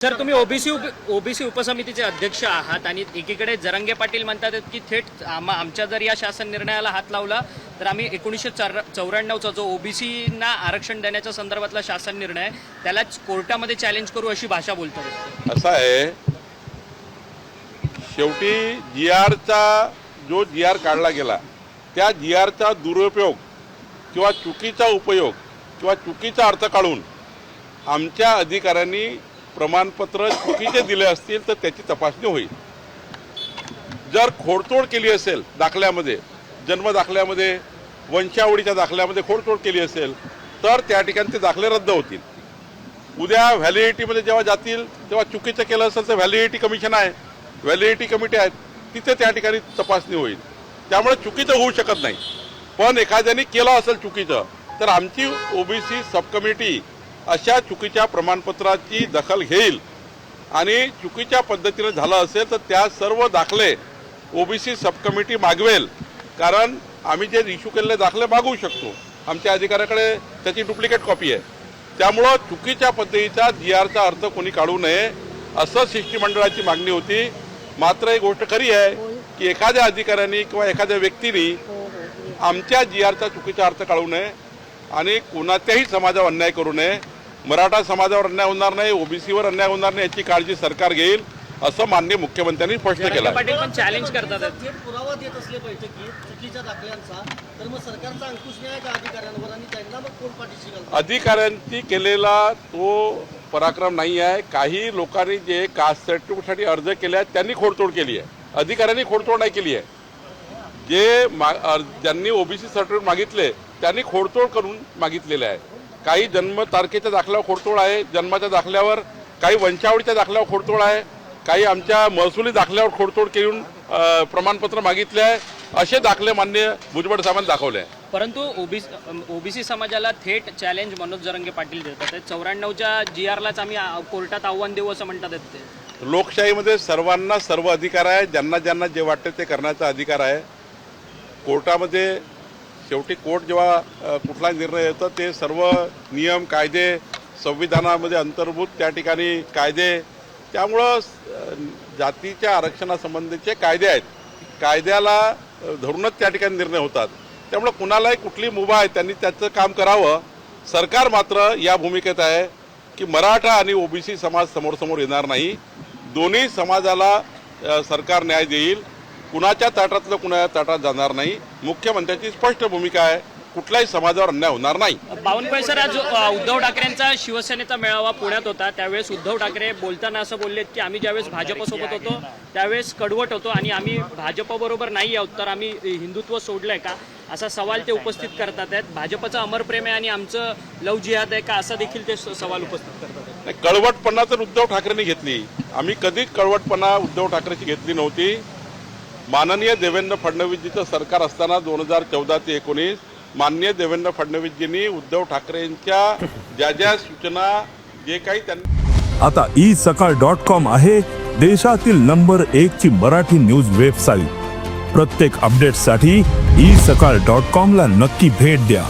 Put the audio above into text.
Sir तुम्ही OBC OBC उपसमितीचे अध्यक्ष आहात आणि एकीकडे जरंगे पाटील म्हणतात की थेट आम- आमच्या जर या शासन निर्णयाला हात लावला तर आम्ही एकोणीसशे चौऱ्याण्णवचा जो ओबीसीना आरक्षण देण्याच्या संदर्भातला शासन निर्णय आहे, त्यालाच कोर्टामध्ये चॅलेंज करू अशी भाषा बोलतात. असं आहे शेवटी जी आरचा जो जी आर काढला गेला त्या जी आरचा दुरुपयोग किंवा चुकीचा उपयोग किंवा चुकीचा अर्थ काढून आमच्या अधिकाऱ्यांनी प्रमाणपत्र चुकीचे दिले असतील तर त्याची तपासणी होईल. जर खोडतोड केली असेल दाखल्यामध्ये जन्म दाखल्यामध्ये वंशावळीच्या दाखल्यामध्ये खोडतोड केली असेल तर त्या ठिकाणी ते दाखले रद्द होतील. उद्या व्हॅलिडिटीमध्ये जेव्हा जातील तेव्हा चुकीचं केलं असेल तर व्हॅलिडिटी कमिशन आहे. व्हॅलिडिटी कमिटी आहेत. तिथे त्या ठिकाणी तपासणी होईल. त्यामुळे चुकीचं होऊ शकत नाही. पण एखाद्याने केलं असेल चुकीचं तर आमची ओबीसी सब कमिटी अशा चुकीच्या प्रमाणपत्राची दखल घेईल आणि चुकीच्या पद्धतीने झालं असेल तर त्या सर्व दाखले ओबीसी सब कमिटी मागवेल. कारण आम्ही जे इश्यू केलेले दाखले मागवू शकतो. आमच्या अधिकाऱ्याकडे त्याची डुप्लिकेट कॉपी आहे. त्यामुळं चुकीच्या पद्धतीचा जी आरचा अर्थ कोणी काढू नये असं शिष्टमंडळाची मागणी होती. मात्र एक गोष्ट खरी आहे की एखाद्या अधिकाऱ्यांनी किंवा एखाद्या व्यक्तीने आमच्या जी आरचा चुकीचा अर्थ काढू नये आणि कोणाच्याही समाजावर अन्याय करू नये. मराठा समाजावर अन्याय होणार नाही ओबीसीवर अन्याय होणार नाही याची काळजी सरकार घेईल असं माननीय मुख्यमंत्र्यांनी स्पष्ट केलं पाटील पण चॅलेंज करतात. आहेत. थेट पुरावा देत असले बैठकीत चुकीच्या दाखल्यांचा तर मग सरकारचा अंकुश नाही आहे का अधिकाऱ्यांवर आणि त्यांना मग कोण पाठीशी घालतो? अधिकाऱ्यांची केलेला तो पराक्रम नाही आहे. काही लोकांनी जे कास्ट सर्टिफिकेटसाठी अर्ज केले आहेत त्यांनी खोडतोड केली आहे. अधिकाऱ्यांनी खोडतोड नाही केली आहे. जे मा ज्यांनी ओबीसी सर्टिफिकेट मागितले त्यांनी खोडतोड करून मागितलेले आहे. काही जन्म तारखेच्या दाखल्यावर खोडतोड आहे जन्माच्या दाखल्यावर काही वंशावळीच्या दाखल्यावर खोडतोड आहे काही आमच्या महसुली दाखल्यावर खोडतोड करून प्रमाणपत्र मागितले आहे असे दाखले मान्य भुजबळ साहेबांनी दाखवले आहे. परंतु ओबीसी ओबीसी समाजाला थेट चॅलेंज मनोज जरंगे पाटील देतात. चौऱ्याण्णवच्या जी आरलाच आम्ही कोर्टात आव्हान देऊ असं म्हणतात ते. लोकशाहीमध्ये सर्वांना सर्व अधिकार आहे ज्यांना ज्यांना जे वाटते ते करण्याचा अधिकार आहे. कोर्टामध्ये शेवटी कोर्ट जेव्हा कुठला निर्णय येतं ते सर्व नियम कायदे संविधानामध्ये अंतर्भूत त्या ठिकाणी कायदे. त्यामुळं जातीच्या आरक्षणासंबंधीचे कायदे आहेत. कायद्याला धरूनच त्या ठिकाणी निर्णय होतात. त्यामुळं कुणालाही कुठली मुभा आहे त्यांनी त्याचं काम करावं. सरकार मात्र या भूमिकेत आहे की मराठा आणि ओबीसी समाज समोरसमोर येणार नाही. दोन्ही समाजाला सरकार न्याय देईल. कुणाच्या ताटातलं कुणाच्या ताटात जाणार नाही. मुख्यमंत्र्यांची स्पष्ट भूमिका आहे कुठल्याही समाजावर अन्याय होणार नाही. बावनकुळे सर आज उद्धव ठाकरेंचा शिवसेनेचा मेळावा पुण्यात होता. त्यावेळेस उद्धव ठाकरे बोलताना असं बोललेत की आम्ही ज्यावेळेस भाजपसोबत होतो त्यावेळेस कडवट होतो आणि आम्ही भाजपबरोबर नाही आहोत तर आम्ही हिंदुत्व सोडलंय का? असा सवाल ते उपस्थित करतात आहेत. भाजपचं अमर प्रेम आहे आणि आमचं लव जिहाद आहे का असा देखील ते सवाल उपस्थित करतात नाही, कळवटपणा तर उद्धव ठाकरेंनी घेतली. आम्ही कधीच कळवटपणा उद्धव ठाकरेची घेतली नव्हती. माननीय देवेंद्र फडणवीसजीचं सरकार असताना दोन हजार चौदा ते एकोणीस माननीय देवेंद्र फडणवीसजींनी उद्धव ठाकरेंच्या ज्या ज्या सूचना जे काही त्यांनी आता ई सकाळ डॉट कॉम आहे देशातील नंबर एक ची मराठी न्यूज वेबसाईट. प्रत्येक अपडेटसाठी ई सकाळ डॉट कॉम ला नक्की भेट द्या.